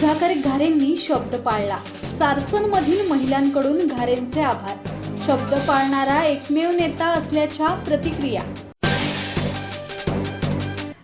सुधाकर घारेंनी शब्द पाळला. सारसन मधील महिलांकडून घारेंचे आभार. शब्द पाळणारा एकमेव नेता असल्याच्या प्रतिक्रिया.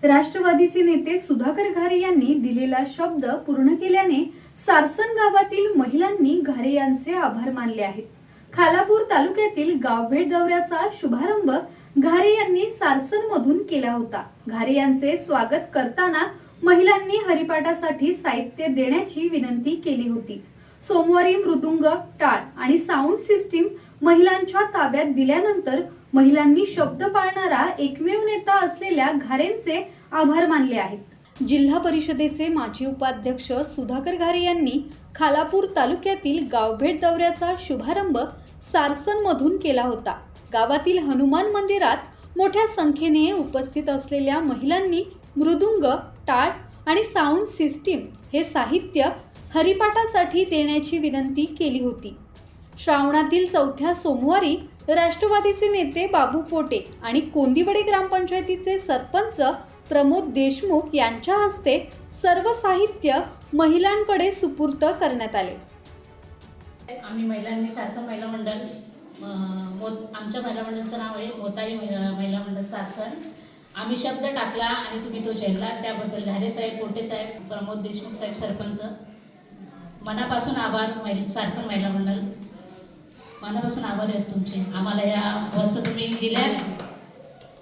राष्ट्रवादीचे नेते सुधाकर घारे यांनी दिलेला शब्द पूर्ण केल्याने सारसन गावातील महिलांनी घारे यांचे आभार मानले आहेत. खालापूर तालुक्यातील गावभेट दौऱ्याचा शुभारंभ घारे यांनी सारसन मधून केला होता. घारे यांचे स्वागत करताना महिलांनी हरिपाठासाठी साहित्य देण्याची विनंती केली होती. सोमवारी मृदुंग टाळ आणि साऊंड सिस्टीम महिलांच्या ताब्यात दिल्यानंतर महिलांनी शब्द पाळणारा एकमेव नेता असलेल्या घारेंचे आभार मानले आहेत. जिल्हा परिषदेचे माजी उपाध्यक्ष सुधाकर घारे यांनी खालापूर तालुक्यातील गावभेट दौऱ्याचा शुभारंभ सारसन मधून केला होता. गावातील हनुमान मंदिरात मोठ्या संख्येने उपस्थित असलेल्या महिलांनी मृदुंग टाळ आणि साऊंड सिस्टीम हे साहित्य हरिपाठासाठी देण्याची विनंती केली होती. श्रावणातील चौथ्या सोमवारी राष्ट्रवादीचे नेते बाबू पोटे आणि कोंदिवडे ग्रामपंचायतीचे सरपंच प्रमोद देशमुख यांच्या हस्ते सर्व साहित्य महिलांकडे सुपूर्त करण्यात आले. आम्ही महिलांनी सारसन महिला मंडळ आमच्या महिला मंडळाचं नाव आहे मोताई महिला मंडळ सारसन आम्ही शब्द टाकला आणि तुम्ही तो झेलला. त्याबद्दल घारे साहेब पोटे साहेब प्रमोद देशमुख साहेब सरपंच मनापासून आभार महिला सारसर महिला मंडळ मनापासून आभार आहेत तुमचे. आम्हाला या वस्तू तुम्ही दिल्या.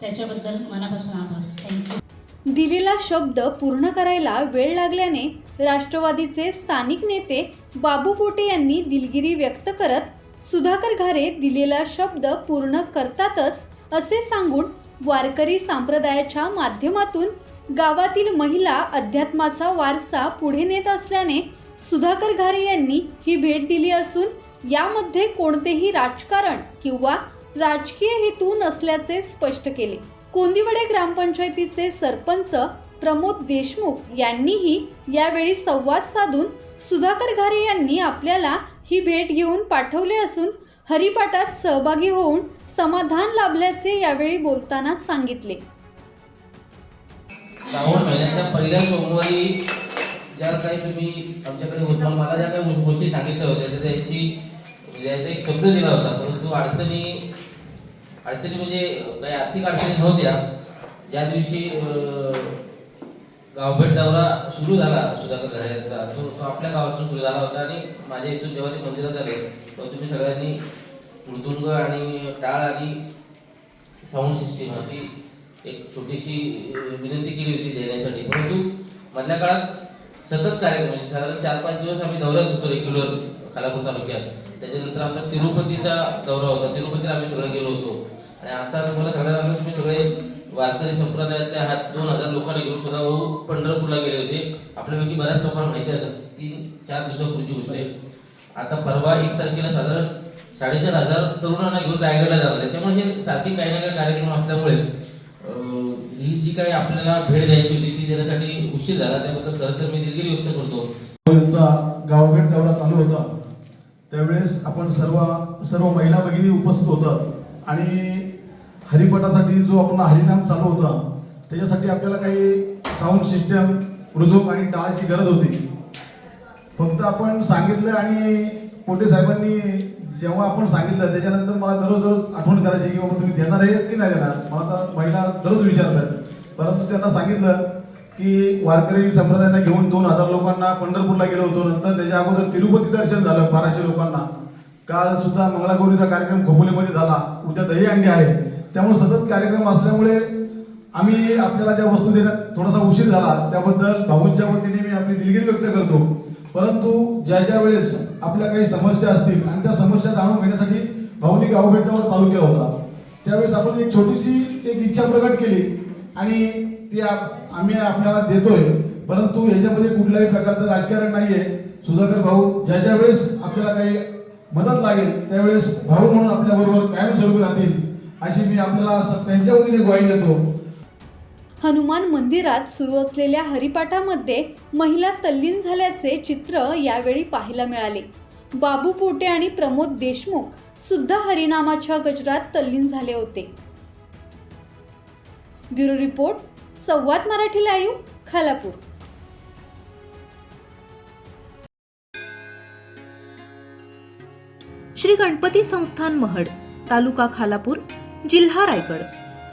त्याच्याबद्दल मनापासून आभार. थँक्यू दिलेला शब्द पूर्ण करायला वेळ लागल्याने राष्ट्रवादीचे स्थानिक नेते बाबू पोटे यांनी दिलगिरी व्यक्त करत सुधाकर घारे दिलेला शब्द पूर्ण करतातच असे सांगून वारकरी संप्रदायाच्या माध्यमातून गावातील महिला अध्यात्माचा वारसा पुढे नेत असल्याने सुधाकर घारे यांनी ही भेट दिली असून यामध्ये कोणतेही राजकारण किंवा राजकीय हेतू नसल्याचे स्पष्ट केले. कोंदिवडे ग्रामपंचायतीचे सरपंच प्रमोद देशमुख यांनीही यावेळी संवाद साधून सुधाकर घारे यांनी आपल्याला ही भेट घेऊन पाठवले असून हरिपाठात सहभागी होऊन समाधान लाभल्याचे यावेळी बोलताना सांगितले. श्रावण महिन्याच्या पहिल्या सोमवारी ज्या काही तुम्ही आमच्याकडे होता मला ज्या काही गोष्टी सांगितल्या होत्या त्याची याचा एक शब्द दिला होता परंतु अडचणी अडचणी म्हणजे काही आर्थिक अडचणी नव्हत्या. ज्या दिवशी गावभेट दौरा सुरू झाला सुधाकर घरे तो तो आपल्या गावातून सुरू झाला होता आणि माझ्या इथून जेव्हा ते मंदिरात आले तेव्हा तुम्ही सगळ्यांनी मृदुंग आणि टाळ आणि साऊंड सिस्टीम अशी एक छोटीशी विनंती केली होती देण्यासाठी. परंतु मधल्या काळात सतत कार्यक्रम म्हणजे साधारण चार पाच दिवस आम्ही दौऱ्यात होतो रेग्युलर खालापूर तालुक्यात. त्याच्यानंतर आमचा तिरुपतीचा दौरा होता. तिरुपतीला आम्ही सगळं गेलो होतो. आणि आता तुम्हाला सगळ्यांना तुम्ही सगळे वारकरी संप्रदायातले हात दोन हजार लोकांना घेऊन सुद्धा भाऊ पंढरपूरला गेले होते. आपल्यापैकी बऱ्याच लोकांना माहिती असतात तीन चार दिवसापूर्वी गोष्ट आहे. आता परवा एक तारखेला साधारण साडेचार हजार तरुणांना घेऊन रायगडला जाणार आहे त्यामुळे हे सारखे काही ना काही कार्यक्रम असल्यामुळे ही जी काही आपल्याला भेट द्यायची होती ती देण्यासाठी उशीर झाला. त्याबद्दल खरं तर मी दिलगिरी व्यक्त करतो. यांचा गावभेट दौरा चालू होता. त्यावेळेस आपण सर्व सर्व महिला भगिनी उपस्थित होतात आणि हरिपटासाठी जो आपला हरिनाम चालू होता त्याच्यासाठी आपल्याला काही साऊंड सिस्टम मृदुंग आणि टाळाची गरज होती. फक्त आपण सांगितलं आणि पोटे साहेबांनी जेव्हा आपण सांगितलं त्याच्यानंतर मला दररोज आठवण करायची की बाबा तुम्ही देणार आहे की नाही देणार? मला तर महिला दररोज विचारतात. परंतु त्यांना सांगितलं की वारकरी संप्रदायाला घेऊन दोन हजार लोकांना पंढरपूरला गेलो होतो. नंतर त्याच्या अगोदर तिरुपती दर्शन झालं बाराशे लोकांना. काल सुद्धा मंगळागौरीचा कार्यक्रम खोपोलीमध्ये झाला. उद्या दहीहंडी आहे. त्यामुळे सतत कार्यक्रम असल्यामुळे आम्ही आपल्याला ज्या वस्तू देण्यात थोडासा उशीर झाला त्याबद्दल भाऊंच्या वतीने मी आपली दिलगिरी व्यक्त करतो. परंतु ज्या ज्या वेळेस आपल्या काही समस्या असतील आणि त्या समस्या जाणून घेण्यासाठी भाऊनी गावभेटावर चालू केला होता. त्यावेळेस आपण एक छोटीशी एक इच्छा प्रकट केली आणि ती आप- आम्ही आपल्याला देतोय. परंतु ह्याच्यामध्ये कुठल्याही प्रकारचं राजकारण नाहीये. सुधाकर भाऊ ज्या ज्या वेळेस आपल्याला काही मदत लागेल त्यावेळेस भाऊ म्हणून आपल्या बरोबर कायमस्वरूपी राहतील अशी मी आपल्याला स- त्यांच्या वतीने ग्वाही देतो. हनुमान मंदिरात सुरू असलेल्या हरिपाठामध्ये महिला तल्लीन झाल्याचे चित्र यावेळी पाहायला मिळाले. बाबू पोटे आणि प्रमोद देशमुख सुद्धा हरिनामाच्या गजरात तल्लीन झाले होते. Bureau report Samvad Marathi live Khalapur. Shri Ganpati Sansthan Mahad taluka Khalapur जिल्हा रायगड.